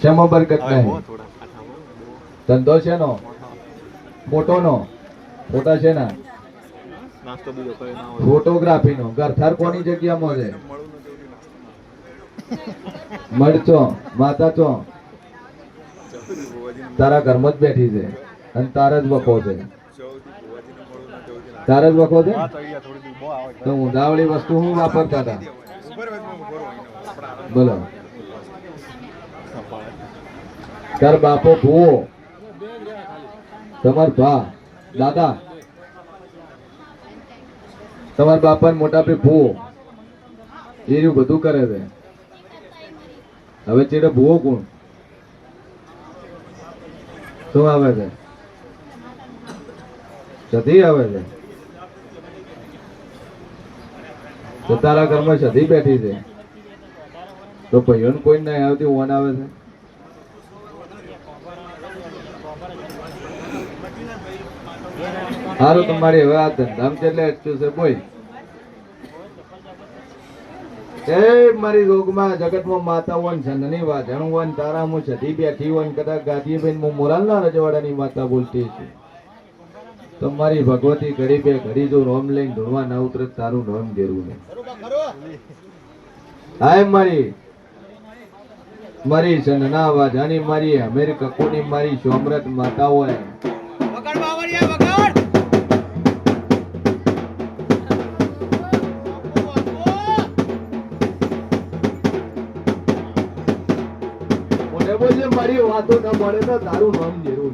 શેમાં બરકત નહીં? ધંધો છે નો ધંધો નો ફોટા છે ના ફોટોગ્રાફી ફોટોગ્રાફીનો. ઘરથાર કોની જગ્યામાં છે? મળું મળચો માતા ચો તારા ઘરમાં જ બેઠી છે અને તારા જ વખો છે. ને ના તારા જ વખો છે? તો ઊંધાવળી વસ્તુ હું વાપરતા હતા? બોલો સંભાળે. તાર બાપો ભૂવો. તમાર ભા, દાદા. તમાર બાપા મોટા પે ભૂવો. એ રહ્યું બધું કરે છે. હવે ચેડે ભૂવો કોણ? શું આવે છે? સધી આવે છે? તો તારા ઘરમાં સધી બેઠી છે. તો ભાઈઓને કોઈ નહીં આવતી, ઓન આવે છે? સારું તમારી હવે આ ધંધામ કેટલે અટક્યું છે બોલ. એ મારી રોગમાં જગતમાં માતા વન વાત જણું વન તારા હું છતી બેઠી વન કદાચ ગાદી બેન હું મોરાલના રજવાડાની માતા બોલતી છું તમારી ભગવતી ઘડી બે ઘડી જો રોમ લઈને ધોળવા ના ઉતરે તારું નામ દેરું નહીં. હાય મારી. મારી સનના વાજાની મારી અમેરિકા કોની મારી સોમરત માતા હોય. વાતો ન મળે તો તારું નામ જરૂર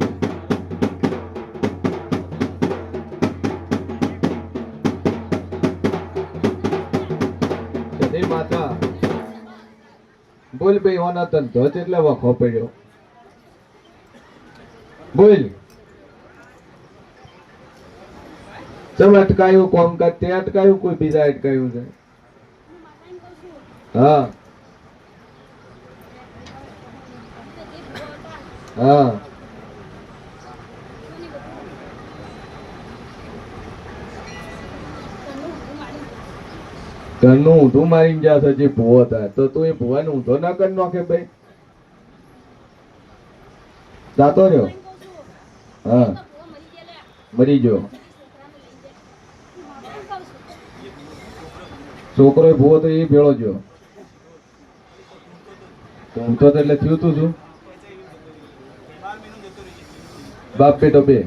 માતા. બોલ ભાઈ, ઓના તન જ એટલે વખો પડ્યો. બોલ. ચમ અટકાયું, કોમ તે અટકાયું, કોઈ બીજા અટકાયું છે? હા. હા. ઘરનું ઊંધું મારીને જા હજી ભૂવો થાય. તો તું એ ભૂવાને ઊંધો ના કરી નાખે. ભાઈ જાતો રહ્યો? હા. મરી ગયો. છોકરો ભૂવો તો એ ભેળો ગયો. તો ઊંધો તો એટલે થયું તું શું? બાપ બેટો બે.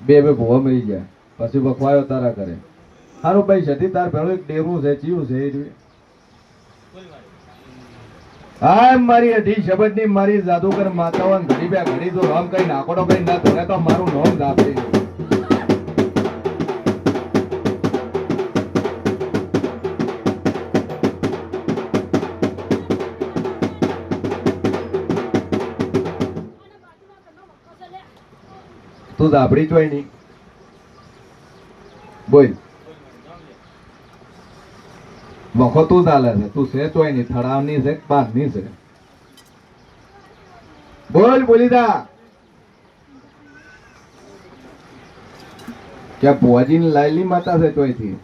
બે બે ભૂવા મરી ગયા. પછી વખવાયો તારા કરે સારું ભાઈ સતી તાર ભેળો એક ડેરું છે ચીવું છે હા મારી અઢી શબ્દની મારી જાદુગર માતાઓ ઘડી બે ઘડી તો રામ કઈ નાકોડો કઈ ના તો મારું નામ દાપી તું દાબડી જોઈ નહીં બોલ. વખો તું ચાલે છે. તું છે ચોય નહીં થડાવની છે બારની છે? બોલ બોલી દા ક્યાં ભુવાજી ને લાયલી માતા છે ચોયથી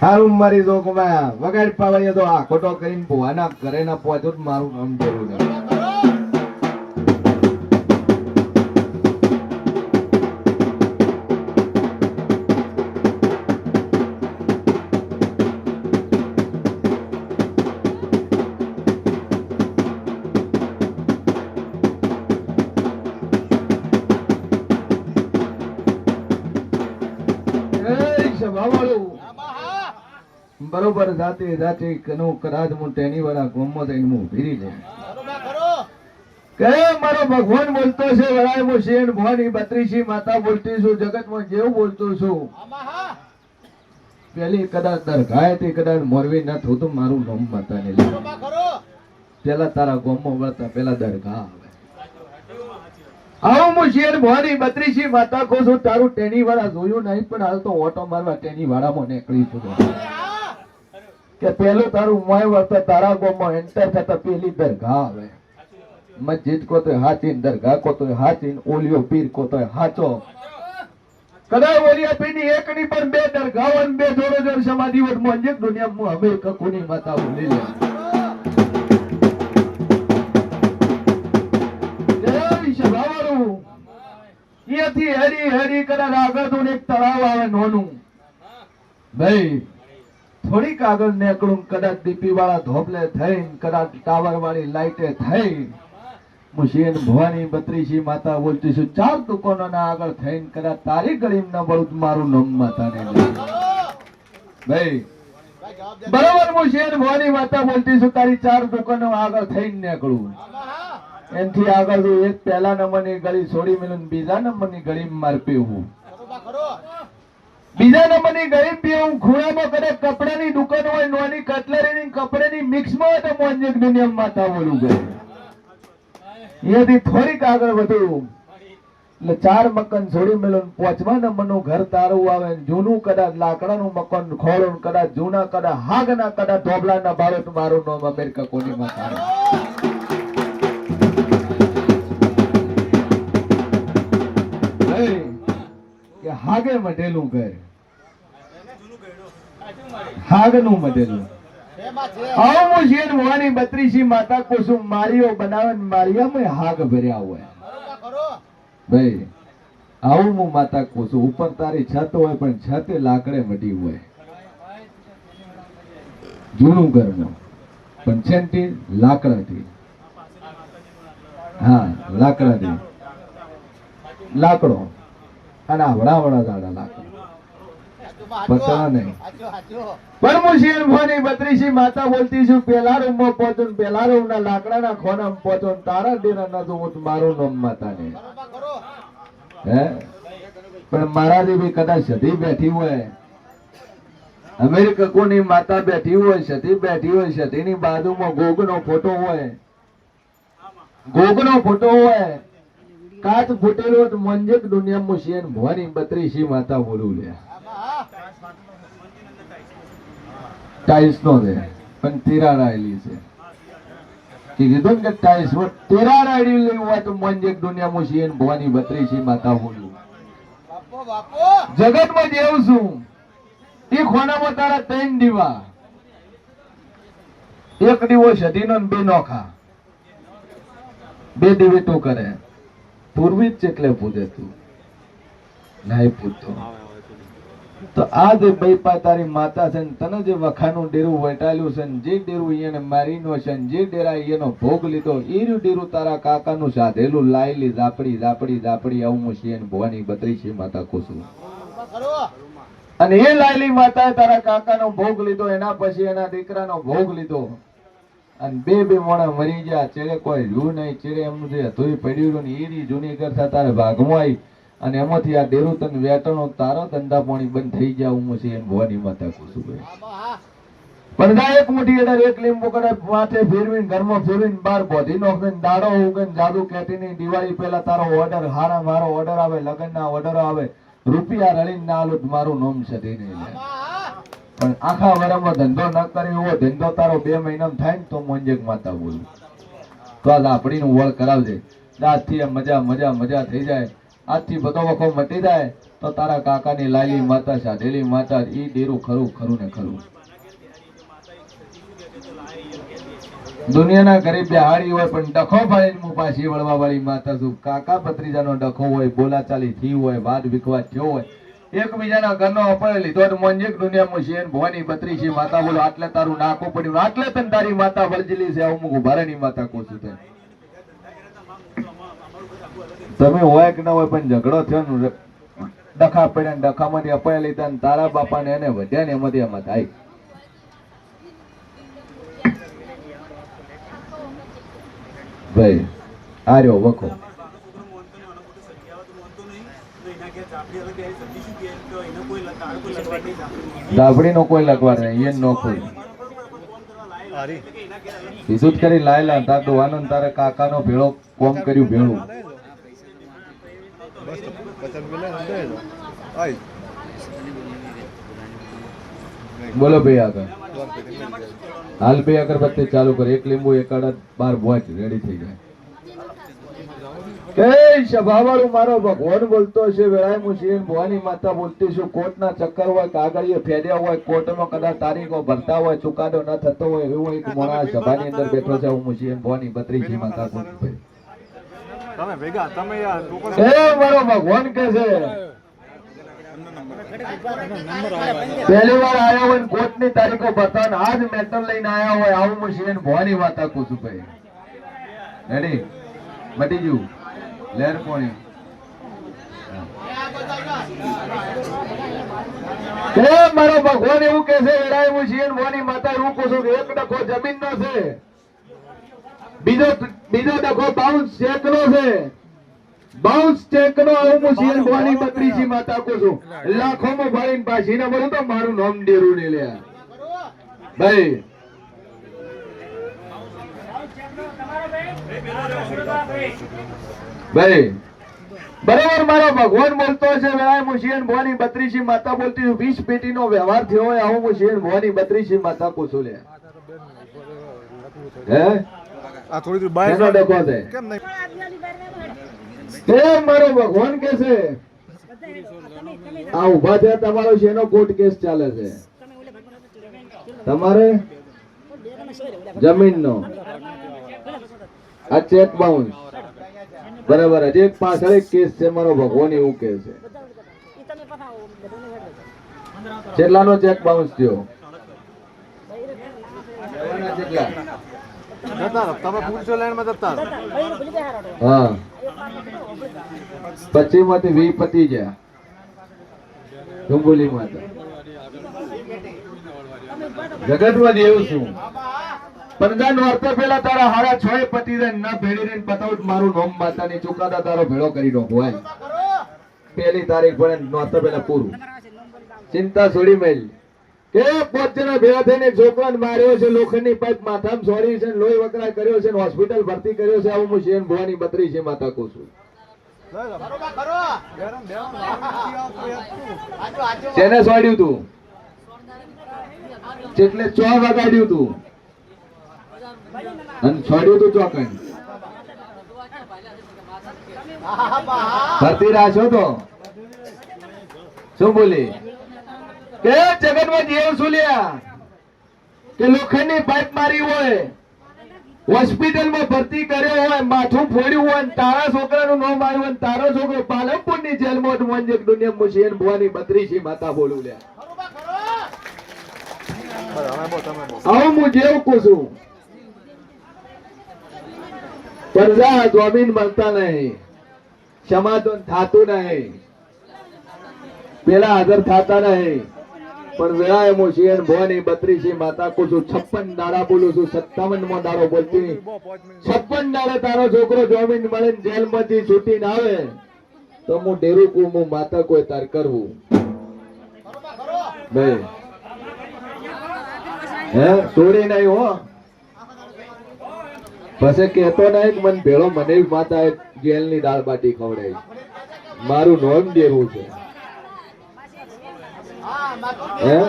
હારું મારી જોગમાં વગાડ પાવાય તો આ ખોટો કરીને ભુવાના ઘરે ના પહોંચો મારું કામ જરૂર બરોબર જાતે કનો કરાજ હું ટેની વાળા ગોમમાં થઈને હું ફીરી જાઉં. કે મારો ભગવાન બોલતો છે, વરાય હું શેણ ભવાની બત્રીસી માતા બોલતી છું, જગતમાં જેવું બોલતો છું. પેલી કદાચ દરગાહે તે કદાચ મોરવી ન થયું તો મારું નામ માતા ને પેલા તારા ગોમમાં વળતા પેલા દરગાહ આવે. આવું હું શેર ભવાની બત્રીસી માતા કહું છું, તારું ટેની વાળા જોયું નહીં, પણ હાલ તો ઓટો મારવા ટેની વાળામાં નીકળી છું. કે પેલું તારું મોય વળતા તારા ગોમાં એન્ટર થતા પેલી દરગાહ આવે. મસ્જિદ કો તો હાચી દરગાહ કો તો હાચી ઓલિયો પીર કો તો હાચો. કદાચ ઓલી આપીની એક ની પણ બે દરગાહ અને બે જોડે જોડ સમાધિ વટ મોંજે દુનિયામાં હવે કકુની માતા ભૂલી જય અહીંયાથી હરી હેરી કદાચ આગળ એક તળાવ આવે નોનું. ભાઈ થોડીક આગળ નીકળું કદાચ દીપી વાળા ધોપલે થઈ કદાચ ટાવર વાળી લાઈટે થઈ મુશીન ભવાની બત્રીસી માતા બોલતી છું, ચાર દુકાનોના આગળ થઈને કદાચ તારી ગળીમ ના બળું મારું નમ માતા ને ભાઈ, બરોબર મુશીન ભવાની માતા બોલતી છું, તારી ચાર દુકાનો આગળ થઈને નીકળું. એનથી આગળ એક પહેલા નંબરની ગળી છોડી મેલું ને બીજા નંબરની ગળી મારપી પીવું. બીજા નંબરની ગરીબ બી હું ખૂણામાં કદાચ કપડાની દુકાન હોય, નોની કટલરીની, કપડાની મિક્સમાં હોય તો મોંજક દુનિયામાં માતા બોલું ગયું અહીંયાથી થોડીક આગળ વધ્યું એટલે ચાર મકાન છોડી મેલો પાંચમા નંબરનું ઘર તારું આવે જૂનું કદાચ લાકડાનું મકાન ખોળો કદાચ જૂના, કદાચ હાગના, કદાચ ધોબલાના બાળક મારું નામ અમેરિકા કોની માતા હાગે મઢેલું ઘર. હાગનું મઢેલું આવું શેર મોવાની માતા કોસું મારીઓ બનાવે મારિયામાં આવું માતા કુસુમ, ઉપર તારી છત હોય પણ છતે લાકડે મઢી હોય. જૂનું ઘરનું. પણ છેનથી લાકડાથી. હા, લાકડાથી. લાકડો. અને આવડા વડા દાડા નાખે. પતરા નહીં બત્રીસી માતા બોલતી છું પેલા રૂમમાં પહોંચો પેલા રૂમ ના લાકડાના ખોના પહોંચો તારા ડેરા ના તો હું મારું નામ માતા ને હે? પણ મારા દેવી કદાચ સધી બેઠી હોય. અમેરિકા કોની માતા બેઠી હોય સતી બેઠી હોય સતીની બાજુમાં ગોગનો ફોટો હોય. ગોગનો ફોટો હોય. કાચ ફૂટેલો મંજક દુનિયામાં શેન ભવાની બત્રીસી માતા બોલું લે. ટાઈલ્સ નો છે પણ તિરાડ આવેલી છે. કે કીધું કે ટાઈલ્સમાં તિરાડ આવેલી હોય તો મંજક દુનિયામાં શેન ભવાની બત્રીસી માતા બોલું. જગતમાં જેવું છું. એ ખોનામાં તારા ત્રણ દીવા. એક દીવો સધીનો બે નોખા. બે દીવી તું કરે. પૂર્વી જ ચેટલે પૂજે તું નાય પૂજતો. તો આ જે બૈપા તારી માતા છે ને તને જે વખાનું ડેરું વટાલ્યું છે ને જે ડેરું એને મારીનો છે ને જે ડેરા એનો ભોગ લીધો એ ડેરું તારા કાકાનું સાધેલું લાયેલી ઝાપડી ઝાપડી ઝાપડી આવું છે ને ભવાની બત્રી છે માતા કુસુમ અને એ લાયલી માતાએ તારા કાકાનો ભોગ લીધો એના પછી એના દીકરાનો ભોગ લીધો. અને બે બે મોણા મરી ગયા. ચેડે કોઈ રહ્યું નહીં. ચેડે એમનું જે ધોઈ પડ્યું રહ્યું ને જૂની કરતા તારે ભાગમાં અને એમાંથી આ ડેરું તને વેટણો તારો ધંધા પાણી બંધ થઈ ગયા હું છે એમ ભવાની માતા ભાઈ. પડદા એક મુઠ્ઠી અડર એક લીંબુ કડે માથે ફેરવીને ઘરમાં ફેરવીને બાર બોધી નોખીને દાડો ઉગીને જાદુ કેટીની દિવાળી પહેલા તારો ઓર્ડર હારા મારો ઓર્ડર આવે, લગ્નના ઓર્ડર આવે. રૂપિયા રળીને ના આલું મારું નોમ છે નહીં. પણ આખા વરામાં ધંધો ન કર્યો એવો ધંધો તારો બે મહિનામાં થાય ને તો મોંજેક માતા બોલું. તો આ લાપડીનું વળ કરાવજે. આજથી મજા મજા મજા થઈ જાય. આજથી બધો વખો મટી જાય તો તારા કાકાની લાલી માતા સાધેલી માતા ઈ ડેરું ખરું ખરું ને ખરું. દુનિયાના ગરીબ બિહારી હોય પણ ડખો ભાઈ હું પાછી વળવા વાળી માતા છું. કાકા ભત્રીજાનો ડખો હોય, બોલાચાલી થી હોય, વાદ વિખવાદ થયો હોય એકબીજાના ઘરનો અપાય લીધો મંજિક દુનિયામાં છે ભવાની બત્રીસી માતા બોલો આટલે તારું નાકું પડ્યું આટલે તને તારી માતા વળજેલી છે આવું ભારે ભારેની માતા કહું છું તમે હોય કે ના હોય પણ ઝઘડો થયો ને ડખા પડ્યા ને ડખામાંથી અપાય લીધા ને તારા બાપા ને એને વધ્યા ને એમાંથી એમાં થાય ભાઈ આ રહ્યો વખો ડાબડી નો કોઈ લગવા નહીં એ નો કોઈ કીધું કરી લાયલા તાર ડોવાનો તારે તારા કાકાનો ભેળો કોમ કર્યું ભેળું. બોલો ભાઈ આગળ. હાલ ભાઈ અગરબત્તી ચાલુ કરે એક લીંબુ એક અડદ બાર બોચ રેડી થઈ જાય. કે સભાવાળું મારો ભગવાન બોલતો છે? વેળાએ શિવ ભવાની માતા બોલતી છું. કોર્ટના ચક્કર હોય કાગળીએ ફેર્યા હોય કોર્ટમાં કદાચ તારીખો ભરતા હોય ચુકાદો ન થતો હોય એવું એક મોણા સભાની અંદર બેઠો છે. હું શિવ ભવાની બત્રીજી માતા તમે ભેગા તમે મારો ભગવાન કે છે. પહેલી વાર આયા હોય કોર્ટની તારીખો બતાવ આજ મેટર લઈને આયા હોય આવું હું શિવ ભવાની વાતા છું ભાઈ. રેડી મટી ગયું લેર કોણી એ. મારો ભગવાન એવું કે છે એડાય હું શિવ ભવાની માતા એવું કહું છું એક ડખો જમીન નો છે. બીજો બીજો ડખો બાઉન્સ ચેક નો છે. બાઉન્સ ચેક નો હું શિવ ભવાની બત્રીજી માતા કહું છું. લાખોમાં ભાઈને પાછી ના બોલું તો મારું નામ ડેરું ને લ્યા. ભાઈ ભાઈ બરાબર મારો ભગવાન બોલતો છે વેળાએ હું ભવાની બત્રીસી માતા બોલતી વીસ પેટીનો વ્યવહાર થયો હોય આવું મુશિયન ભવાની બત્રીસી માતા પૂછું લે. હે? આ થોડી બહાર એનો ડખો છે. કેમ નહીં? મારો ભગવાન કે છે? આ ઊભા થયા તમારો શેનો કોર્ટ કેસ ચાલે છે. તમારે? જમીનનો. આ ચેક બાઉન્સ બરાબર, હજી એક પાછળ એક કેસ છે, મારો ભગવાન એવું કે છે. કેટલાનો ચેક બાઉન્સ થયો. હા. પછી માંથી વી પતી જગતમાં જેવું છું પંદર વર્ષો પેલા તારા હારા છ પતિ ના ભેડી પતાવું મારું નોમ માતાની ચુકાદા તારો ભેળો કરી નો હોય પેલી તારીખ પડે નોતો પેલા પૂરું. ચિંતા છોડી મેલ. કે પોતના જણા થઈને છોકરાને માર્યો છે, લોખંડની પાઇપ માથામાં સોરી છે, લોહી વકરા કર્યો છે હોસ્પિટલ ભરતી કર્યો છે, આવું હું શેન ભવાની બત્રી છે માતા કહું છું. તેને સોડ્યું તું? એટલે ચો વગાડ્યું તું. અને છોડ્યું તું ચોકન ભરતી રાખ્યો તો શું બોલી? કે જગતમાં જીવ શું લ્યા? કે લોખંડની પાઇપ મારી હોય હોસ્પિટલમાં ભરતી કર્યો હોય માથું ફોડ્યું હોય તારા તારા છોકરાનું નામ આવ્યું હોય તારો છોકરો પાલનપુરની જેલમાં મોંજક દુનિયા મુશિયન ભુવાની બત્રીસી માતા બોલું લ્યા. આવું હું જેવું કહું છું. પ્રજા જમીન મળતા નહીં. સમાધાન થતું નહીં. પેલા હાજર થતા નહીં. પણ વેળાએ હું શિયન ભવાની બત્રીસી માતા કુ છું છપ્પન દાડા બોલું છું સત્તાવનમાં દાડો બોલતી છપ્પન દાડે તારો છોકરો જમીન મળે જેલમાંથી છૂટીને આવે તો હું ડેરું કું હું માતા કોઈ તાર કરવું. ભાઈ હે? તોડી નહીં હો. પછી કેતો નહીં મને ભેળો મને માતા જેલની દાળ બાટી ખવડાવી. મારું નોમ દેવું છે. હે?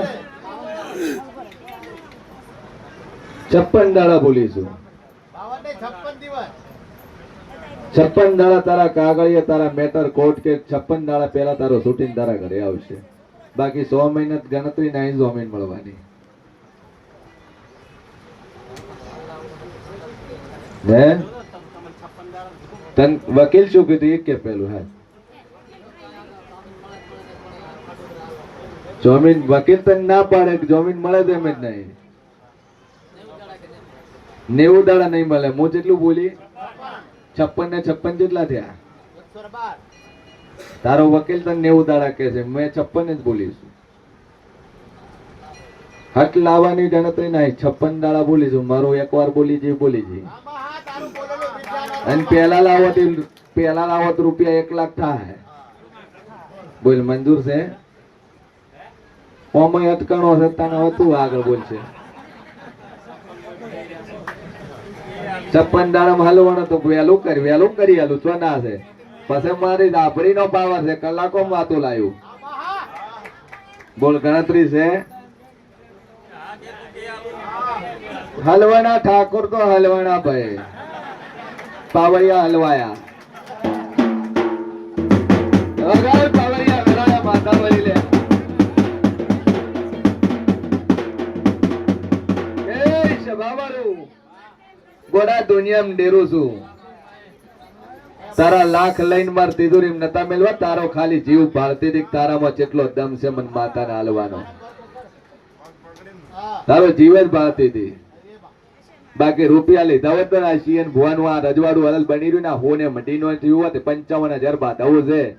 છપ્પન દાડા બોલીશું. છપ્પન દાડા તારા કાગળિયા, તારા મેટર કોર્ટ કે છપ્પન દાડા પહેલા તારો શૂટિંગ તારા ઘરે આવશે. બાકી સો મહિના ગણતરી નાઈ જમીન મળવાની. તન વકીલ શું કીધું? એ કે પેલું, હે. જમીન વકીલ તને ના પાડે જમીન મળે તો એમ જ નહીં. નેવું દાડા નહીં મળે. હું જેટલું બોલી, છપ્પન ને છપ્પન જેટલા થયા. તારો વકીલ તને નેવું દાડા કે છે. મેં છપ્પન જ બોલીશું હટ લાવવાની ગણતરી નહીં. છપ્પન દાડા બોલીશું મારું એકવાર બોલી જઈ બોલી જઈ અને પહેલા લાવો પહેલા લાવો રૂપિયા એક લાખ થાય. બોલ, મંજૂર છે? ઓમય અટકણો છે, તને હવે તું આગળ બોલશે છપ્પન દાડમ હલવાનો તો વહેલું કરી વહેલું કરી હાલું છો ના છે. પછી મારી દાભડી નો પાવર છે કલાકો વાતું લાયું. બોલ, ગણતરી છે? હલવાના ઠાકોર તો હલવાના ભાઈ. પાવડિયા હલવાયા. ડેરું છું. તારા લાખ લઈને માર તિજોરી નતા મેળવા તારો ખાલી જીવ હતી તારામાં કેટલો દમ છે મન માતાને હાલવાનો. તારો જીવ જ ભારતી હતી. બાકી રૂપિયા લીધા હોત તો આ શિયન ભુવાનું આ રજવાડું હલલ બની રહ્યું ને આ હોને મટીનો થયું હોત પંચાવન હજાર બાદ આવું છે.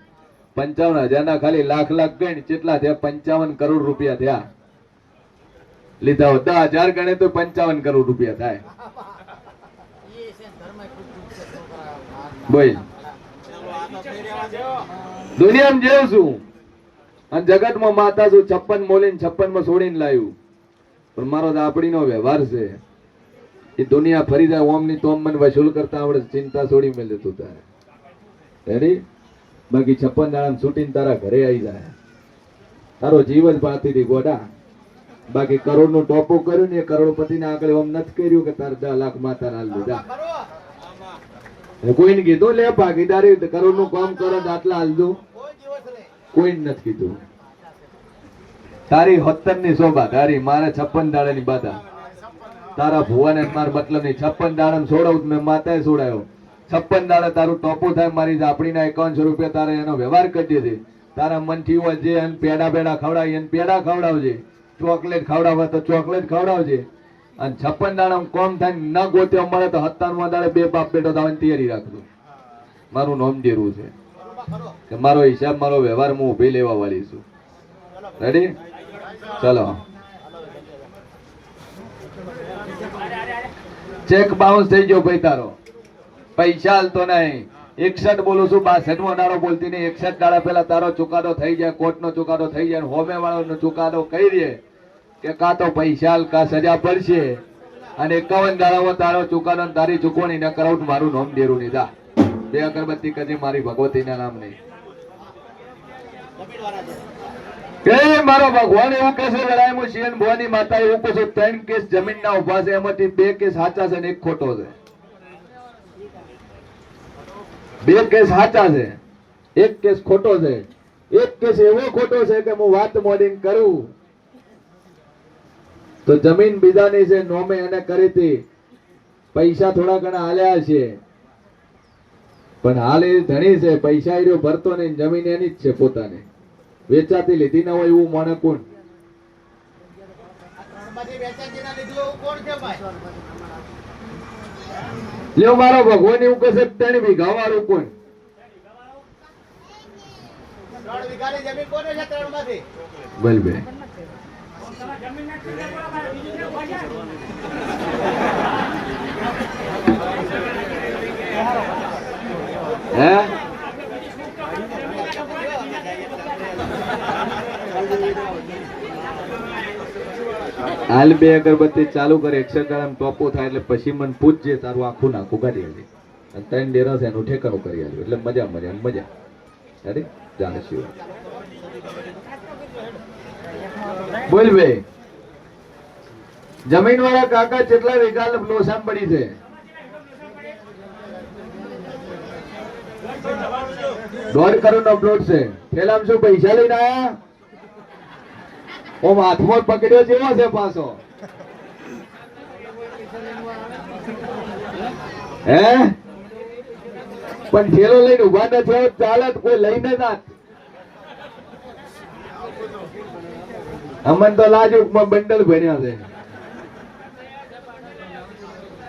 પંચાવન હજાર ના ખાલી લાખ લાખ ગણ કેટલા થયા પંચાવન કરોડ રૂપિયા થયા. લીધા હોત દસ હજાર ગણે તો પંચાવન કરોડ રૂપિયા થાય. બોલ. દુનિયામાં જેવું છું. અને જગતમાં માતા છું છપ્પન મોલીને છપ્પનમાં છોડીને લાવ્યું પણ મારો તો આપણીનો વ્યવહાર છે. એ દુનિયા ફરી જાય ઓમની તોમ મને વસૂલ કરતા આવડે ચિંતા છોડી મેં તું તારે. રેડી બાકી છપ્પન દાડા છૂટીને તારા ઘરે આવી જાય. તારો જીવ જ બાતી હતી ગોડા. બાકી કરોડનું ટોપો કર્યું ને એ કરોડપતિ ને આગળ એમ નથી કર્યું કે તારે દસ લાખ માતા ના લીધા. કોઈને કીધું લે ભાગીદારી કરોડનું કામ કરો આટલા આટલા હાલજો કોઈને નથી કીધું. તારી હોત્તરની શોભા તારી મારે છપ્પન દાડા ની બાધા. તારા ભુવાને માર નહીં છપ્પન દાડા છોડાવું મેં માતાએ છોડાયો. છપ્પન દાડા તારું ટોપું થાય, મારી આપણીના એકાવનસો રૂપિયા તારે એનો વ્યવહાર કરી છે તારા મનથી હોય જે એને પેડા પેડા ખવડાવી એને પેડા ખવડાવજે. ચોકલેટ ખવડાવવા તો ચોકલેટ ખવડાવજે. અને છપ્પન દાડા કોમ થાય ન ગોત્યો મળે તો સત્તાવનમાં દાડે બે બાપ બેટો થવાની તૈયારી રાખજો. મારું નોમ દેરું છે. મારો હિસાબ, મારો વ્યવહાર હું ઊભી લેવા વાળી છું. રેડી ચલો. ચેક બાઉન્સ થઈ ગયો ભાઈ તારો. પૈસા હાલતો નહીં. એકસઠ બોલું છું બાસઠમાં દાડો બોલતી નહીં. એકસઠ દાડા પેલા તારો ચુકાદો થઈ જાય કોર્ટ નો ચુકાદો થઈ જાય હોમે વાળો ચુકાદો કહી દે કે કાં તો પૈસા કાં સજા પડશે. અને એકાવન દાડામાં તારો ચુકાદો તારી ચૂકવણી ન કરાવું મારું નોમ ડેરું લીધા બે અગરબત્તી કદી મારી ભગવતીના નામ કે મારો ભગવાન એવું કહે છે, લડાઈ હું શિયન ભવાની માતા એવું કહું ત્રણ કેસ જમીનના ઊભા છે, એમાંથી બે કેસ સાચા છે ને એક ખોટો છે. બે કેસ સાચા છે, એક કેસ ખોટો છે. એક કેસ એવો ખોટો છે કે હું વાત મોડીને કરું. તો જમીન બીજાની છે, નોમે એને કરી હતી. પૈસા થોડા ઘણા હાલ્યા છે. પણ હાલ એ ધણી છે, પૈસા એ ભરતો નહીં, જમીન એની જ છે પોતાની. વેચાતી લીધી ના હોય એવું મને કોણ? લ્યો મારો ભગવાન એવું કહેશે ત્રણ વીઘા વાળું કોણ બોલ બે. હે? હાલ બે અગરબત્તી ચાલુ કરે અક્ષરધામ ટોપો થાય એટલે પછી મને પૂછજે, તારું આખું નાખું કાઢી આલી અને ત્રણ ડેરસ એનું ઠેકાણું કરી આલ્યું એટલે મજા મજા મજા. અરે જાણે શિવ બોલ બે જમીન વાળા કાકા કેટલા વીઘા લોસામ પડી છે? દોઢ કરોડ નો છે. ફેલામ શું, પૈસા લઈને આયા? ઓમ હાથમાં પકડ્યો જેવો છે પાછો. હે? પણ ઠેલો લઈને ઊભા ન થયો, ચાલે કોઈ લઈને ના અમન તો લાજુકમાં બંડલ ભર્યા છે.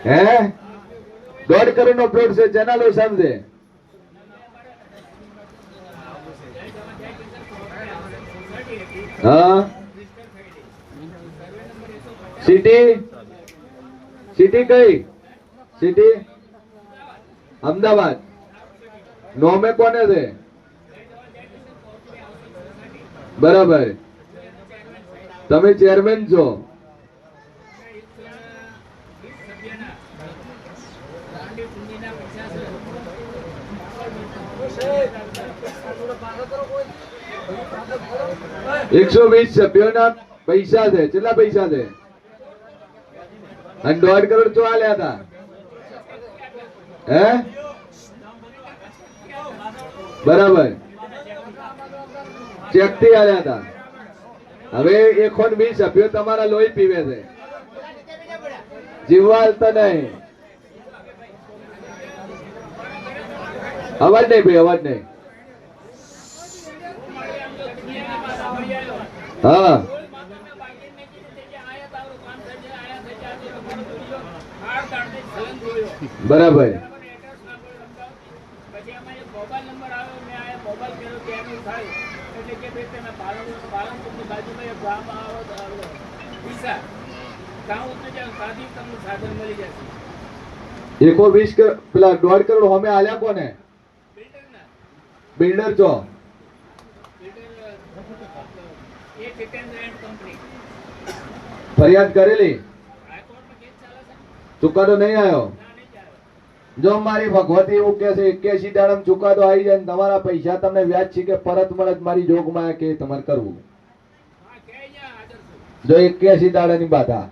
હે? દોઢ કરોડ નો પ્લોટ છે, જેના લો સમજે. હા? સિટી સિટી કઈ? સિટી અમદાવાદ. નોમે કોને છે બરાબર. તમે ચેરમેન છો. એકસો વીસ સભ્યોના પૈસા છે કેટલા પૈસા છે અને દોઢ કરોડ ચો આલ્યા હતા. હે? બરાબર. ચેકથી આવ્યા હતા. હવે એ ખોટ બી સભ્યો તમારા લોહી પીવે છે. જીવવા હાલતા નહીં. અવાજ નહીં ભાઈ, અવાજ નહીં. હા બરાબર પછી એમાં એક મોબાઈલ નંબર આવ્યો મેં આ મોબાઈલ કર્યો ત્યાંનું થાય એટલે કે ભાઈ તમે પાલનપુર પાલનપુરની બાજુમાં એક ગામ આવો તો આવો. વિસા ગામ ઉતરી જાવ સાદી તમને સાધન મળી જશે એકો વીસ કર- પેલા દોઢ કરોડ હોમે આલ્યા કોને? બિલ્ડરના. બિલ્ડર છો? બિલ્ડર એ હિટેન્દ્ર એન્ડ કંપની. ફરિયાદ કરેલી? હાઈકોર્ટમાં કેસ ચાલે છે? ચુકાદો નહીં આવ્યો ના નહીં ચાલે જો મારી ભગવતી એવું કે છે એક્યાસી દાડમ ચુકાદો આવી જાય તમારા પૈસા તમને વ્યાજ છે કે પરત મળે મારી જોગમાં કે તમારે કરવું જો એક્યાસી દાડાની બાધા.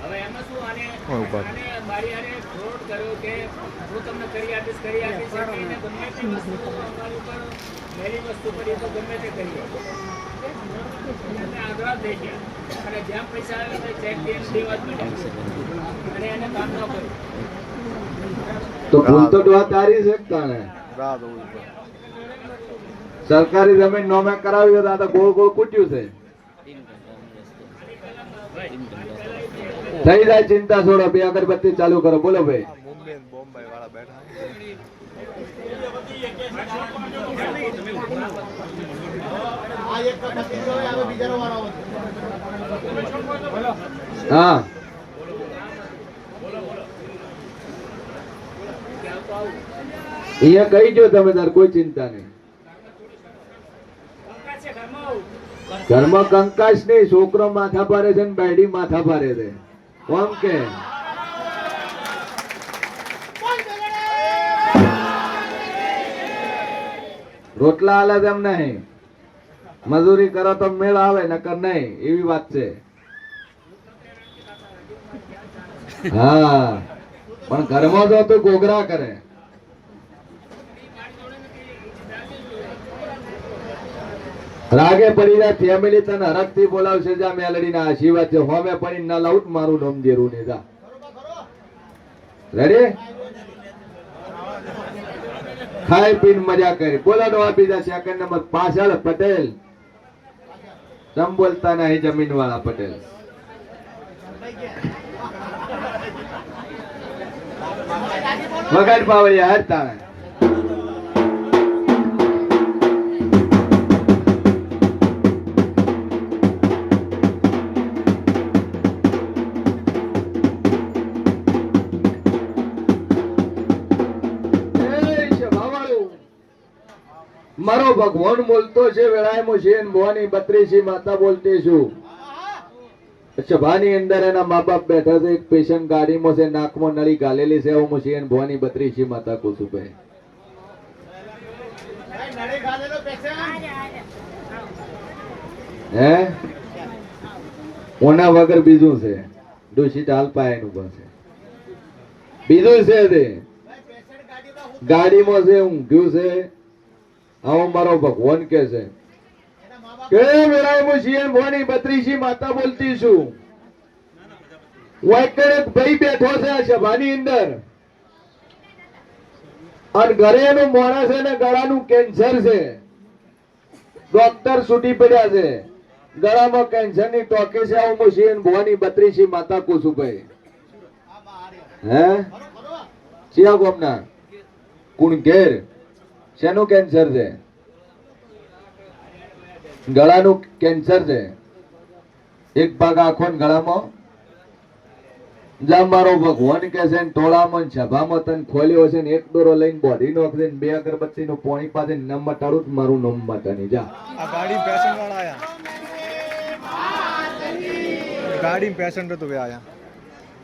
હવે એમાં શું આને. આને મારી ફ્રોડ કર્યો કે હું તમને કરી આપીશ કરી આપીશ ગમે તે વસ્તુ અમારી ઉપર મેલી વસ્તુ કરીએ તો ગમે તે કરીએ આપો. થઈ ગયા અને જ્યાં પૈસા આવે ત્યાં ચેક દઈને દેવા જ માંડ્યા. અને એને કામ ન કર્યું તો ભૂલ તો ડોહા તારી છે તાણે? રાહ જોવું છે. સરકારી જમીન નોમે કરાવી હોય તો ગોળ ગોળ કૂટ્યું છે. થઈ જાય ચિંતા છોડો બે અગરબત્તી ચાલુ કરો. બોલો ભાઈ. મુંબઈ બોમ્બે વાળા બેઠા છે. હા. અહીંયા કહી જો તમે, તાર કોઈ ચિંતા નહીં. ઘરમાં કંકાશ નહીં, છોકરો માથા પારે છે ને બેડી માથા પારે છે. કોમ કે? રોટલા આલે તેમ નહીં. મજૂરી કરો તો મેળ આવે, નકર નહીં. એવી વાત છે. હા. પણ ઘરમાં જો તો ગોગરા કરે. રાગે પડી જાય ફેમિલી તને હરખથી બોલાવશે, જા મેલડી ના આશીર્વાદ છે. હોમે પડી ના લાવું મારું નામ દેરું ને જા. રેડી ખાઈ પીને મજા કરી. બોલાડો આપી દે સેકન્ડ નંબર પાછળ પટેલ. સમ બોલતા નહીં જમીન વાળા પટેલ. વગાડ પાવડિયા હરતા મારો ભગવાન બોલતો છે વેળાએમાં છે ભવાની બત્રીસી માતા બોલતી છું. સભાની અંદર એના મા બાપ બેઠા છે એક પેશન્ટ ગાડીમાં છે નાકમાં નળી ગાલેલી છે હું છે ને ભવાની બત્રીસી માતા કુસુભાઈ હે? ઓના વગર બીજું છે. દૂષિત હાલ પાય પણ છે. બીજું છે તે. ગાડીમાં છે ઊંઘ્યું છે આવો મારો ભગવાન કે છે. કે મેરા મુશિયન ભવાની બત્રીસી માતા બોલતી છું. વાયકડ ભાઈ બેઠો છે આ સભાની અંદર. અને ઘરે એનું માણસ છે ને ગળાનું કેન્સર છે. ડોક્ટર છૂટી પડ્યા છે. ગળામાં કેન્સરની ટોકી છે, આવું મુશિયન ભવાની બત્રીસી માતા કુસુભાઈ હે? ચિયા ગોમના કુણઘેર શેનું કેન્સર છે? ગળાનું કેન્સર છે. એક ભાગ આખો ગળામાં. જા મારો ભગવાન કે છે ટોળામાં સભામાં તને ખોલ્યો છે ને એક દોરો લઈને બોડી નો ને બે અગરબત્તી નું પોણી પાસે ન મટાડું મારું નમ મટાની જા. ગાડી પેશન વાળા આયા. ગાડી પેસેન્ટ તો આયા.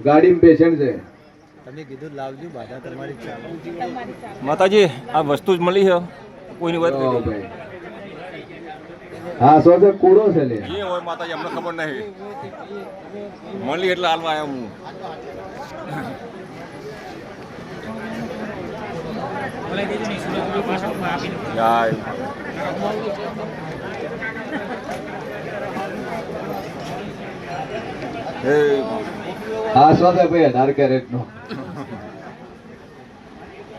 ગાડીમાં પેશન્ટ છે. તમે કીધું લાવજો બાધા તમારી ચાલે. માતાજી આ વસ્તુ જ મળી છે? કોઈની વાત કરી હા સો તો કૂડો છે લે. જે હોય માતાજી અમને ખબર નહીં. મળી એટલે હાલવા આવ્યો હું. જાય. હે. હા સો તો ભાઈ, અઢાર કેરેટ નો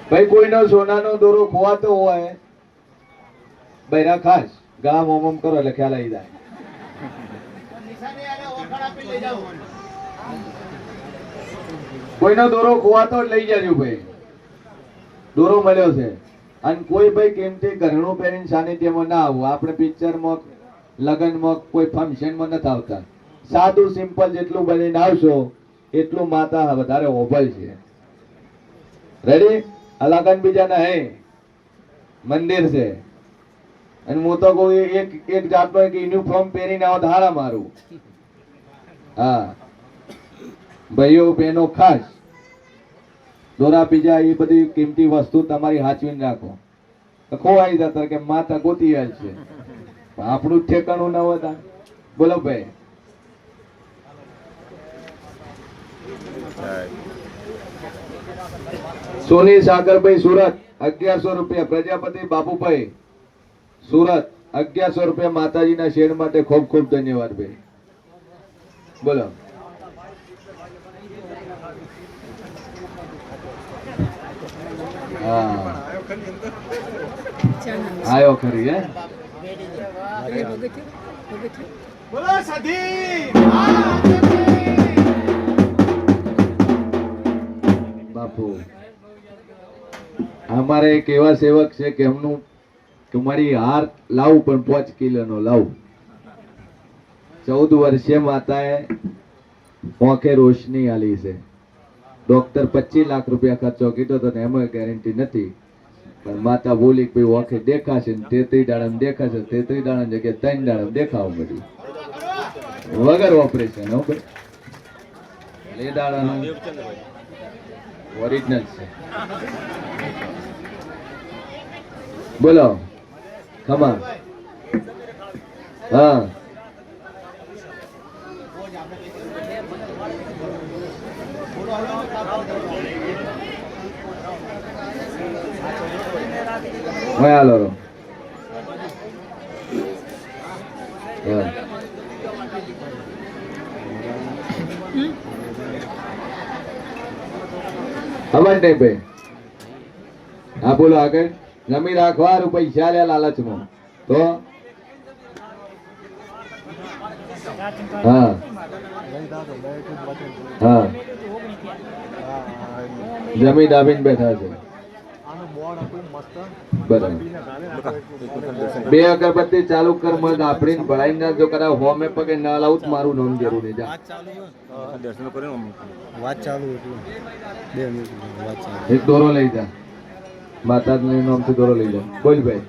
ભાઈ, કોઈનો સોનાનો દોરો ખોવાતો હોય બૈરા ખાસ. ગળા મોમમ કરો એટલે ખ્યાલ આવી જાય. કોઈનો દોરો ખોવાતો લઈ જજો ભાઈ. દોરો મળ્યો છે. અને કોઈ ભાઈ કેમથી ઘરણું પહેરીને સાનિધ્યમાં ના આવવું આપણે પિક્ચરમાં, લગ્નમાં કોઈ ફંક્શનમાં નથી આવતા. સાદું, સિમ્પલ જેટલું બનીને આવશો એટલું માતા વધારે ઓભલ છે. રેડી આ લગન બીજા નહીં મંદિર છે. અને હું તો કહું એક એક જાતનો એક યુનિફોર્મ પહેરીને આવો ધારા મારું. હા. ભાઈઓ, બહેનો, ખાસ. દોરા બીજા એ બધી કિંમતી વસ્તુ તમારી હાચવીને રાખો. ખોવાઈ જતા કે માતા ગોતી છે. આપણું ઠેકાણું ન હોતા. બોલો ભાઈ. સોની સાગરભાઈ સુરત અગિયારસો રૂપિયા. પ્રજાપતિ બાપુભાઈ સુરત અગિયારસો રૂપિયા. માતાજીના શેડ માટે ખૂબ ખૂબ ધન્યવાદ ભાઈ. બોલો. હા. આયો ખરી હે? બાપુ. અમારે એક એવા સેવક છે કે એમનું કે મારી હાર લાવું પણ પાંચ કિલો નો લાવું. ચૌદ વર્ષે માતાએ ઓંખે રોશની આલી છે. ડોક્ટર પચીસ લાખ રૂપિયા ખર્ચો કીધો તો એમાં ગેરંટી નથી. પણ માતા બોલી કે ભાઈ ઓંખે દેખાશે ને તેત્રી દાડા દેખાશે, તેત્રી દાડા જગ્યાએ ત્રણ દાડા દેખાવા મળ્યું. વગર ઓપરેશન હો ભાઈ. એ દાડાનું ઓરિજિનલ છે બોલો ખમા હા હા હાલો રો. હા. ખબર નહીં ભાઈ. હા, બોલો આગળ. જમી રાખવા પૈસા લે લાલચમાં. તો? હા. હા. જમી દાબીને બેઠા છે. બે અગરબત્તી ચાલુ કર મત આપણી ભળાઈ ના જો કરા હોમે પગે ના લાવું મારું નામ જરૂર જા. દર્શન કરીને વાત ચાલુ એટલે બે મિનિટ વાત ચાલુ. એક દોરો લઈ જા. માતાજીના નામથી દોરો લઈ જા. બોલ ભાઈ.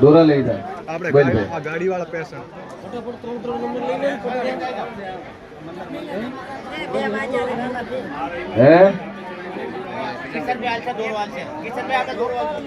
દોરા લઈ જા. આપણે બોલ ગાડી- ભાઈ. આ ગાડી વાળા પેશન હે? કિશનભાઈ હાલશે દોરવાલ છે. કિશનભાઈ આપણે દોરવાલ